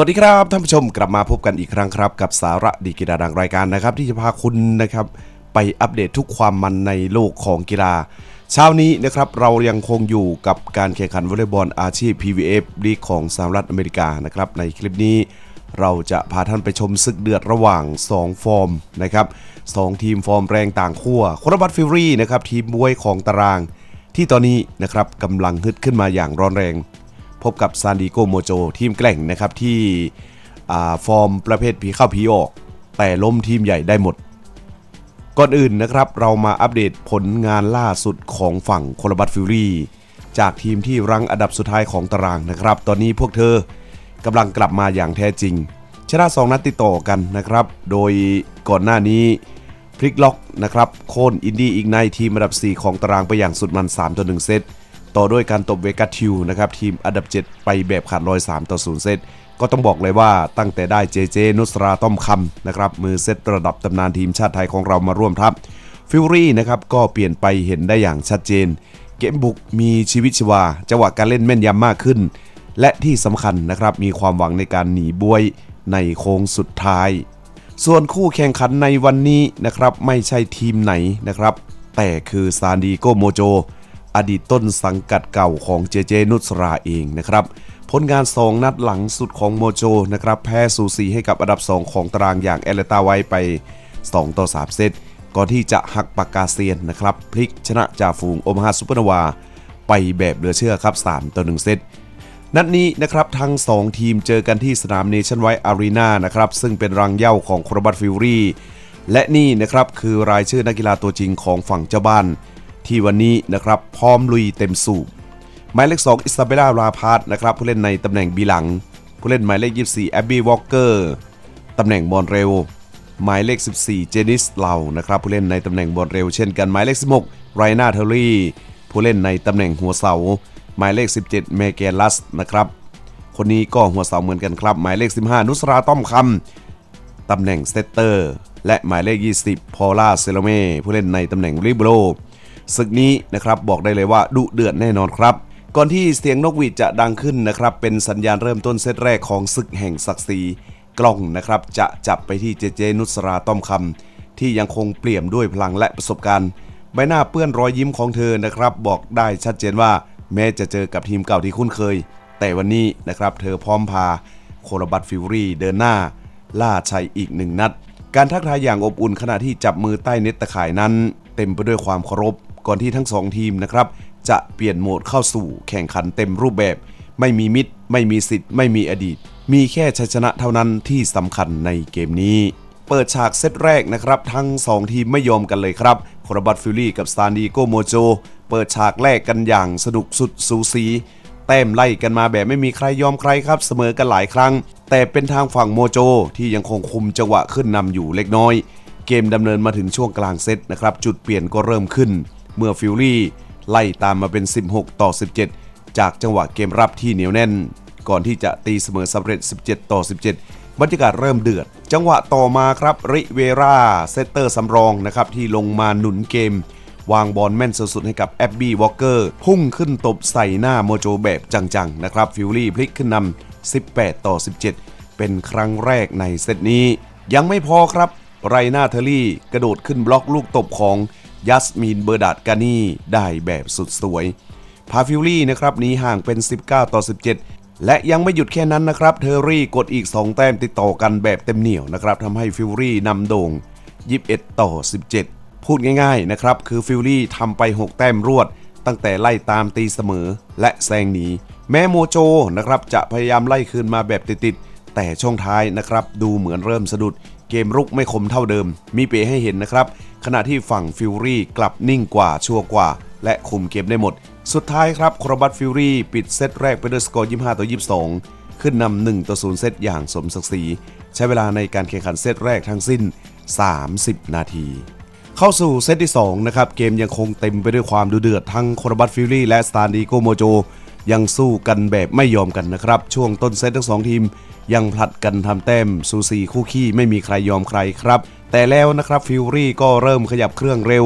วัสดีครับท่านผู้ชมกลับมาพบกันอีกครั้งครับ กับสาระดีกีฬาดังรายการนะครับ ที่จะพาคุณนะครับไปอัปเดตทุกความมันในโลกของกีฬา เช้านี้นะครับเรายังคงอยู่กับการแข่งขันวอลเลย์บอลอาชีพ PVF ลีกของสหรัฐอเมริกานะครับในคลิปนี้เราจะพาท่านไปชมศึกเดือดระหว่าง 2 ฟอร์มนะครับสองทีมฟอร์มแรงต่างขั้วโครบัตฟิลรี่นะครับทีมบวยของตาราง ที่ตอนนี้นะครับกำลังฮึดขึ้นมาอย่างร้อนแรง พบกับซานดิโกโมโจทีมแกร่งนะครับที่ฟอร์มประเภทผีเข้าผีออก แต่ล้มทีมใหญ่ได้หมด ก่อนอื่นนะครับเรามาอัปเดตผลงานล่าสุดของฝั่งโคลบัตฟิลลี่จากทีมที่รั้งอันดับสุดท้ายของตารางนะครับ ตอนนี้พวกเธอกำลังกลับมาอย่างแท้จริง ชนะ 2 นัดติดต่อกันนะครับ โดยก่อนหน้านี้พลิกล็อกนะครับโค่นอินดี้อีกในทีมอันดับ 4 ของตารางไปอย่างสุดมัน3ต่อ1เซต ต่อด้วยการตบเวกัสทิวนะครับทีมอันดับ 7 ไปแบบขาดลอย 3 ต่อ 0 เซต ก็ต้องบอกเลยว่าตั้งแต่ได้เจเจนุสราต้อมคำนะครับมือเซตระดับตำนานทีมชาติไทยของเรามาร่วมทัพฟิวรี่นะครับก็เปลี่ยนไปเห็นได้อย่างชัดเจน เกมบุกมีชีวิตชีวาจังหวะการเล่นแม่นยำมากขึ้น และที่สำคัญนะครับมีความหวังในการหนีบวยในโค้งสุดท้าย ส่วนคู่แข่งขันในวันนี้นะครับไม่ใช่ทีมไหนนะครับ แต่คือซานดิโกโมโจ อดีตต้นสังกัดเก่าของเจเจนุสราเองนะครับ ผลงาน 2 นัดหลังสุดของโมโจนะครับแพ้สูสีให้กับอันดับ 2 ของตารางอย่างเอเลตาไว้ไป 2 ต่อ 3 เซตก่อนที่จะหักปากกาเซียนนะครับ พลิกชนะจ่าฝูงโอมาฮาซุปเปอร์นาวา ไปแบบเหลือเชื่อครับ 3 ต่อ 1 เซตนัดนี้นะครับทั้ง 2 ทีมเจอกันที่สนามเนชั่นไวท์อารีนานะครับซึ่งเป็นรังเย้าของโครบัตฟิวรี่และนี่นะครับคือรายชื่อนักกีฬาตัวจริงของฝั่งเจ้าบ้าน ที่วันนี้นะครับพร้อมลุยเต็มสูบหมายเลข2อิซาเบล่าราพาร์ตนะครับผู้เล่นในตำแหน่งบีหลัง ผู้เล่นหมายเลข 24แอบบี้วอลเกอร์ตำแหน่งบอลเร็ว หมายเลข 14 เจนิสเลานะครับผู้เล่นในตำแหน่งบอลเร็วเช่นกันหมายเลข 16ไรนาเทอรี่ ผู้เล่นในตำแหน่งหัวเสา หมายเลข 17 เมเกลัสนะครับคนนี้ก็หัวเสาเหมือนกันครับ หมายเลข 15 นุสราต้อมคำตำแหน่งเซตเตอร์ และหมายเลข 20 พอล่าเซโลเมผู้เล่นในตำแหน่งริบโร ศึกนี้นะครับบอกได้เลยว่าดุเดือดแน่นอนครับ ก่อนที่เสียงนกหวีดจะดังขึ้นนะครับ เป็นสัญญาณเริ่มต้นเซตแรกของศึกแห่งศักดิ์ศรีกล้องนะครับ จะจับไปที่เจเจนุสราต้อมคำที่ยังคงเปี่ยมด้วยพลังและประสบการณ์ ใบหน้าเปื้อนรอยยิ้มของเธอนะครับ บอกได้ชัดเจนว่า แม้จะเจอกับทีมเก่าที่คุ้นเคย แต่วันนี้นะครับเธอพร้อมพา โคลบัตฟิวรี่เดินหน้า ล่าชัยอีกหนึ่งนัด การทักทายอย่างอบอุ่นขณะที่จับมือใต้เน็ตตะข่ายนั้น เต็มไปด้วยความเคารพ ก่อนที่ทั้งสองทีมนะครับ จะเปลี่ยนโหมดเข้าสู่แข่งขันเต็มรูปแบบ ไม่มีมิตร ไม่มีสิทธิ์ ไม่มีอดีต มีแค่ชัยชนะเท่านั้นที่สำคัญในเกมนี้ เปิดฉากเซตแรกนะครับ ทั้ง 2 ทีมไม่ยอมกันเลยครับโครบัตฟิลลี่กับซานดิโกโมโจเปิดฉากแรกกันอย่างสนุกสุดสูสีแต้มไล่กันมาแบบไม่มีใครยอมใครครับ เสมอกันหลายครั้ง แต่เป็นทางฝั่งโมโจที่ยังคงคุมจังหวะขึ้นนำอยู่เล็กน้อย เกมดำเนินมาถึงช่วงกลางเซตนะครับ จุดเปลี่ยนก็เริ่มขึ้น เมื่อฟิลลี่ไล่ตามมาเป็น 16 ต่อ 17 จากจังหวะเกมรับที่เหนียวแน่น ก่อนที่จะตีเสมอสำเร็จ 17 ต่อ 17 บรรยากาศเริ่มเดือด จังหวะต่อมาครับริเวราเซตเตอร์สำรองนะครับที่ลงมาหนุนเกม วางบอลแม่นสุดๆให้กับแอบบี้วอลเกอร์พุ่งขึ้นตบใส่หน้าโมโจแบบจังๆนะครับฟิลลี่พลิกขึ้นนำ 18 ต่อ 17 เป็นครั้งแรกในเซตนี้ ยังไม่พอครับไรนาเทอรี่กระโดดขึ้นบล็อกลูกตบของ ยัสมีนเบอร์ดาดกานีได้แบบสุดสวย พาฟิลลี่นะครับนีห่างเป็น 19 ต่อ 17 และยังไม่หยุดแค่นั้นนะครับ เทอรี่กดอีก 2 แต้มติดต่อกันแบบเต็มเหนียวนะครับทำให้ฟิลลี่นำโด่ง 21 ต่อ 17 พูดง่ายๆนะครับคือฟิลลี่ทำไป 6 แต้มรวด ตั้งแต่ไล่ตามตีเสมอ และแซงหนีแม้โมโจนะครับจะพยายามไล่คืนมาแบบติดๆแต่ช่วงท้ายนะครับดูเหมือนเริ่มสะดุด เกมรุกไม่คมเท่าเดิม มีเปให้เห็นนะครับ ขณะที่ฝั่งฟิลลี่กลับนิ่งกว่าชัวกว่า และคุมเกมได้หมด สุดท้ายครับโครบัตฟิลลี่ปิดเซตแรกไปด้วยสกอร์25 ต่อ 22 ขึ้นนำ1ต่อ0เซตอย่างสมศักดิ์ศรีใช้เวลาในการแข่งขันเซตแรกทั้งสิ้น 30 นาทีเข้าสู่เซตที่2นะครับเกมยังคงเต็มไปด้วยความดุเดือดทั้งโครบัตฟิลลี่และสตาร์ดีโกโมโจ ยังสู้กันแบบไม่ยอมกันนะครับ ช่วงต้นเซตทั้งสองทีม ยังผลัดกันทำแต้มสูสีคู่ขี้ไม่มีใครยอมใครครับ แต่แล้วนะครับฟิลลี่ก็เริ่มขยับเครื่องเร็ว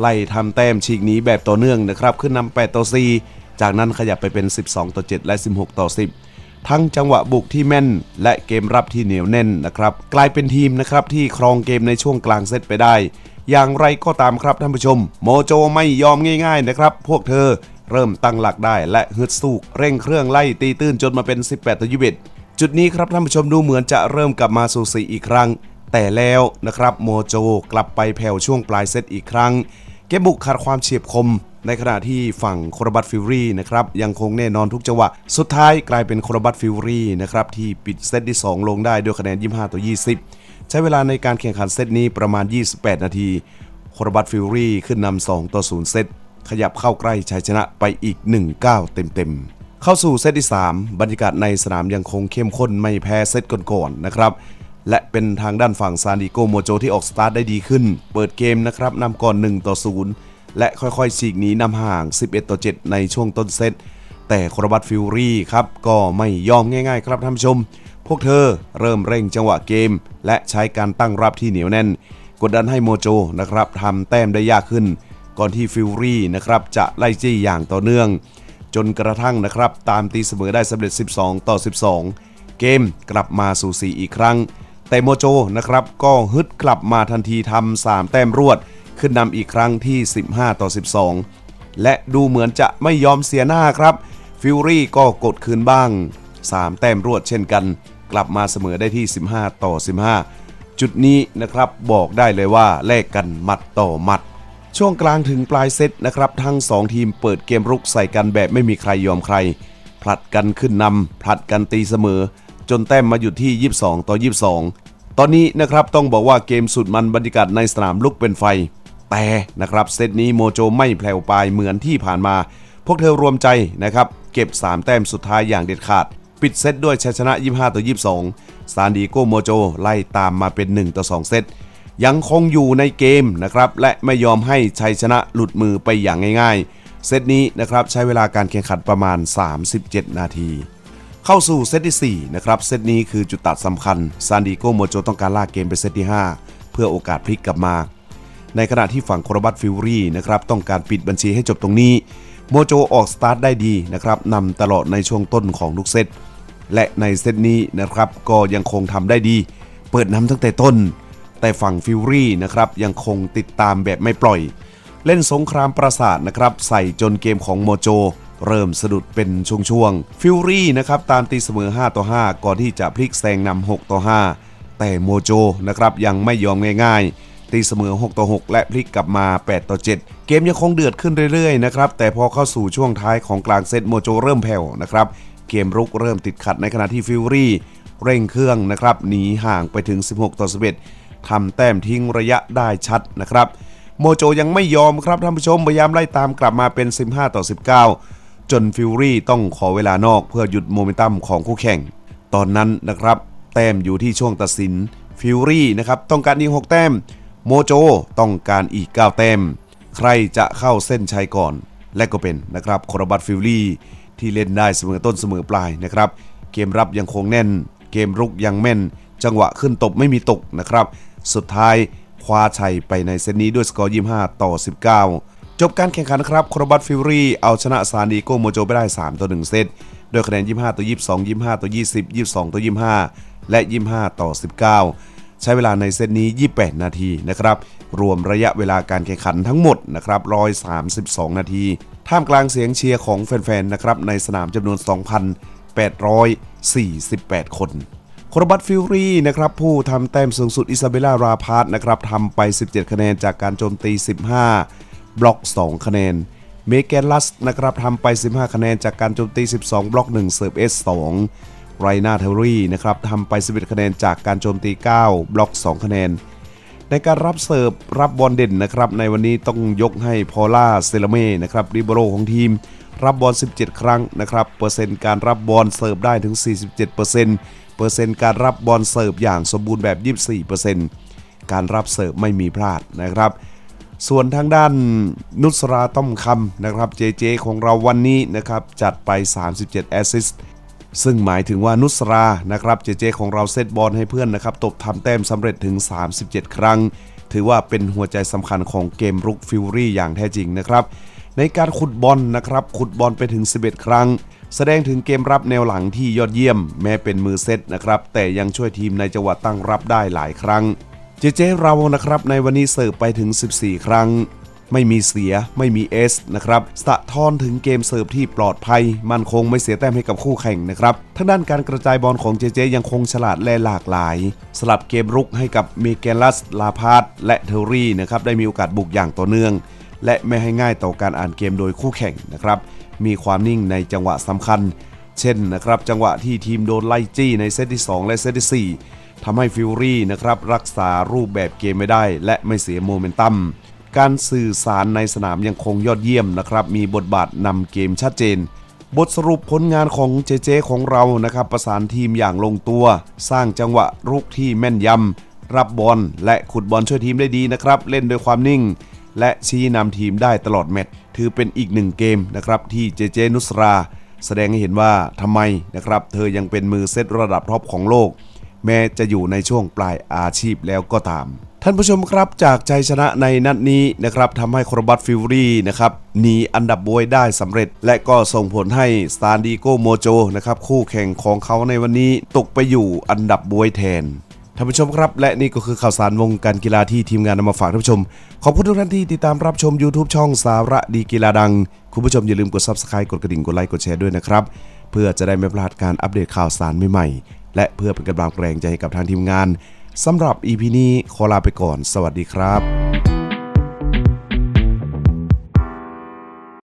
ไล่ทำแต้มฉีกหนีแบบต่อเนื่องนะครับ ขึ้นนำ8ต่อ4จากนั้นขยับไปเป็น 12 ต่อ 7 และ 16 ต่อ 10 ทั้งจังหวะบุกที่แม่น และเกมรับที่เหนียวแน่นนะครับ กลายเป็นทีมนะครับที่ครองเกมในช่วงกลางเซตไปได้อย่างไรก็ตามครับท่านผู้ชม โมโจไม่ยอมง่าย ๆนะครับ พวกเธอ เริ่มตั้งหลักได้และฮึดสู้เร่งเครื่องไล่ตีตื้นจนมาเป็น 18ต่อ21จุดนี้ครับท่านผู้ชมดูเหมือนจะเริ่มกลับมาสู่สีอีกครั้ง แต่แล้วนะครับโมโจกลับไปแผ่วช่วงปลายเซตอีกครั้ง เกมบุกขาดความเฉียบคม ในขณะที่ฝั่งโครบัตฟิวรี่นะครับยังคงแน่นอนทุกจังหวะ สุดท้ายกลายเป็นโครบัตฟิวรี่นะครับที่ปิดเซตที่ 2 ลงได้ด้วยคะแนน 25 ต่อ 20 ใช้เวลาในการแข่งขันเซตนี้ประมาณ 28 นาทีโครบัตฟิวรี่ขึ้นนำ2ต่อ0เซต ขยับเข้าใกล้ชัยชนะไปอีก1 9เต็มๆ เข้าสู่เซตที่ 3 บรรยากาศในสนามยังคงเข้มข้นไม่แพ้เซตก่อนๆนะครับ และเป็นทางด้านฝั่งซานดิโกโมโจที่ออกสตาร์ทได้ดีขึ้น เปิดเกมนะครับนำก่อน 1 ต่อ 0 และค่อยๆฉีกหนีนำห่าง 11 ต่อ 7 ในช่วงต้นเซตแต่โครบัตฟิวรี่ครับก็ไม่ยอมง่ายๆ ครับท่านผู้ชม พวกเธอเริ่มเร่งจังหวะเกม และใช้การตั้งรับที่เหนียวแน่น กดดันให้โมโจนะครับทำแต้มได้ยากขึ้น ก่อนที่ฟิวรี่นะครับจะไล่จี้อย่างต่อเนื่อง จนกระทั่งนะครับ ตามตีเสมอได้สำเร็จ 12 ต่อ 12 เกมกลับมาสู่สีอีกครั้ง แต่โมโจนะครับก็ฮึดกลับมาทันทีทำ3แต้มรวด ขึ้นนำอีกครั้งที่ 15 ต่อ 12 และดูเหมือนจะไม่ยอมเสียหน้าครับฟิวรี่ก็กดคืนบ้าง 3 แต้มรวดเช่นกัน กลับมาเสมอได้ที่ 15 ต่อ 15 จุดนี้นะครับบอกได้เลยว่าแลกกันหมัดต่อหมัด ช่วงกลางถึงปลายเซตนะครับ ทั้ง 2 ทีมเปิดเกมรุกใส่กันแบบไม่มีใครยอมใคร ผลัดกันขึ้นนำผลัดกันตีเสมอ จนแต้มมาอยู่ที่ 22 ต่อ 22 ตอนนี้นะครับต้องบอกว่าเกมสุดมันบรรยากาศในสนามลุกเป็นไฟ แต่นะครับเซตนี้โมโจไม่แผ่วปลายเหมือนที่ผ่านมา พวกเธอรวมใจนะครับเก็บ 3 แต้มสุดท้ายอย่างเด็ดขาด ปิดเซตด้วยชัยชนะ 25 ต่อ 22 ซานดิโกโมโจไล่ตามมาเป็น 1 ต่อ 2 เซต ยังคงอยู่ในเกมนะครับและไม่ยอมให้ชัยชนะหลุดมือไปอย่างง่ายๆ เซตนี้นะครับใช้เวลาการแข่งขันประมาณ 37 นาที เข้าสู่เซตที่4นะครับเซตนี้คือจุดตัดสำคัญซานดิโกโมโจต้องการลากเกมไปเซตที่ 5 เพื่อโอกาสพลิกกลับมา ในขณะที่ฝั่งโครบัตฟิวรี่นะครับต้องการปิดบัญชีให้จบตรงนี้โมโจออกสตาร์ทได้ดีนะครับนำตลอดในช่วงต้นของทุกเซตและในเซตนี้นะครับก็ยังคงทำได้ดี เปิดนำตั้งแต่ต้น แต่ฝั่งฟิวรี่นะครับยังคงติดตามแบบไม่ปล่อย เล่นสงครามประสาทนะครับใส่จนเกมของโมโจ เริ่มสะดุดเป็นช่วงๆฟิวรี่นะครับตามตีเสมอ 5 ต่อ 5 ก่อนที่จะพลิกแซงนำ6ต่อ 5 แต่โมโจนะครับยังไม่ยอมง่ายๆ ตีเสมอ 6 ต่อ 6 และพลิกกลับมา 8 ต่อ 7 เกมยังคงเดือดขึ้นเรื่อยๆนะครับแต่พอเข้าสู่ช่วงท้ายของกลางเซตโมโจเริ่มแผ่วนะครับเกมรุกเริ่มติดขัดในขณะที่ฟิวรี่เร่งเครื่องนะครับหนีห่างไปถึง 16 ต่อ 11 ทำแต้มทิ้งระยะได้ชัดนะครับ โมโจยังไม่ยอมครับท่านผู้ชมพยายามไล่ตามกลับมาเป็น 15 ต่อ 19 จนฟิวรี่ต้องขอเวลานอกเพื่อหยุดโมเมนตัมของคู่แข่ง ตอนนั้นนะครับ แต้มอยู่ที่ช่วงตัดสินฟิวรี่นะครับต้องการอีก 6 แต้ม โมโจต้องการอีก 9 แต้ม ใครจะเข้าเส้นชัยก่อน และก็เป็นนะครับโครบัตฟิวรี่ที่เล่นได้เสมอต้นเสมอปลายนะครับ เกมรับยังคงแน่น เกมรุกยังแม่น จังหวะขึ้นตบไม่มีตกนะครับ สุดท้ายคว้าชัยไปในเซตนี้ด้วยสกอร์ 25 ต่อ 19 จบการแข่งขันครับโครบัตฟิวรี่เอาชนะซานดิโกโมโจไปได้ 3 ต่อ 1 เซตด้วยคะแนน 25 ต่อ 22 25 ต่อ 20 22 ต่อ 25 และ 25 ต่อ 19 ใช้เวลาในเซตนี้ 28 นาทีนะครับ รวมระยะเวลาการแข่งขันทั้งหมดนะครับ 132 นาที ท่ามกลางเสียงเชียร์ของแฟนๆ นะครับ ในสนามจำนวน 2,848 คน ครบัตฟิวรี่นะครับผู้ทำแต้มสูงสุดอิซาเบล่าราพาร์นะครับทำไป 17 คะแนนจากการโจมตี 15 บล็อก 2 คะแนน เมแกนลัสนะครับทำไป 15 คะแนนจากการโจมตี 12 บล็อก 1เสิร์ฟ S2 ไรนาเทอรี่นะครับทำไป 11 คะแนนจากการโจมตี 9 บล็อก 2 คะแนน ในการรับเสิร์ฟรับบอลเด่นนะครับในวันนี้ต้องยกให้พอล่าเซลเม่นะครับริโบโรของทีมรับบอล 17 ครั้งนะครับเปอร์เซ็นต์การรับบอลเสิร์ฟได้ถึง 47%เปอร์เซ็นต์ เปอร์เซ็นต์การรับบอลเสิร์ฟอย่างสมบูรณ์แบบ 24%การรับเสิร์ฟไม่มีพลาดนะครับ ส่วนทางด้านนุสราต้อมคำนะครับเจเจของเราวันนี้นะครับจัดไป 37 แอสซิสต์ซึ่งหมายถึงว่านุสรานะครับเจเจของเราเซตบอลให้เพื่อนนะครับตบทำแต้มสำเร็จถึง 37 ครั้ง ถือว่าเป็นหัวใจสำคัญของเกมรุกฟิวรี่อย่างแท้จริงนะครับในการขุดบอลนะครับขุดบอลไปถึง 11 ครั้ง แสดงถึงเกมรับแนวหลังที่ยอดเยี่ยม แม้เป็นมือเซตนะครับ แต่ยังช่วยทีมในจังหวะตั้งรับได้หลายครั้ง เจเจเรานะครับ ในวันนี้เสิร์ฟไปถึง 14 ครั้ง ไม่มีเสียไม่มีเอสนะครับสะท้อนถึงเกมเสิร์ฟที่ปลอดภัย มั่นคงไม่เสียแต้มให้กับคู่แข่งนะครับทางด้านการกระจายบอลของเจเจยังคงฉลาดและหลากหลาย สลับเกมรุกให้กับเมเกลัสลาพาร์และเทอรี่นะครับได้มีโอกาสบุกอย่างต่อเนื่องและไม่ให้ง่ายต่อการอ่านเกมโดยคู่แข่งนะครับ มีความนิ่งในจังหวะสำคัญ เช่นนะครับจังหวะที่ทีมโดนไล่จี้ในเซตที่ 2 และเซตที่ 4ทำให้ฟิวรี่นะครับรักษารูปแบบเกมไม่ได้ และไม่เสียโมเมนตัมการสื่อสารในสนามยังคงยอดเยี่ยมนะครับมีบทบาทนำเกมชัดเจน บทสรุปผลงานของเจเจของเรานะครับประสานทีมอย่างลงตัว สร้างจังหวะรุกที่แม่นยำรับบอลและขุดบอลช่วยทีมได้ดีนะครับ เล่นด้วยความนิ่ง และชี้นำทีมได้ตลอดแมตช์ถือเป็นอีกหนึ่งเกมนะครับที่เจเจนุสรา แสดงให้เห็นว่าทำไมนะครับเธอยังเป็นมือเซตระดับท็อปของโลก แม้จะอยู่ในช่วงปลายอาชีพแล้วก็ตาม ท่านผู้ชมครับจากใจชนะในนัดนี้นะครับทำให้โครบัตฟิวรี่นะครับหนีอันดับบวยได้สำเร็จ และก็ส่งผลให้ซานดิโกโมโจนะครับคู่แข่งของเขาในวันนี้ตกไปอยู่อันดับบวยแทน ท่านผู้ชมครับ และนี่ก็คือข่าวสารวงการกีฬาที่ทีมงานนำมาฝากท่านผู้ชม ขอบคุณทุกท่านที่ติดตามรับชม YouTube ช่องสาระดีกีฬาดัง คุณผู้ชมอย่าลืมกด Subscribe กดกระดิ่งกดไลค์กดแชร์ด้วยนะครับ เพื่อจะได้ไม่พลาดการอัปเดตข่าวสารใหม่ๆ และเพื่อเป็นกำลังแรงใจให้กับทางทีมงานสำหรับ EP นี้ขอลาไปก่อน สวัสดีครับ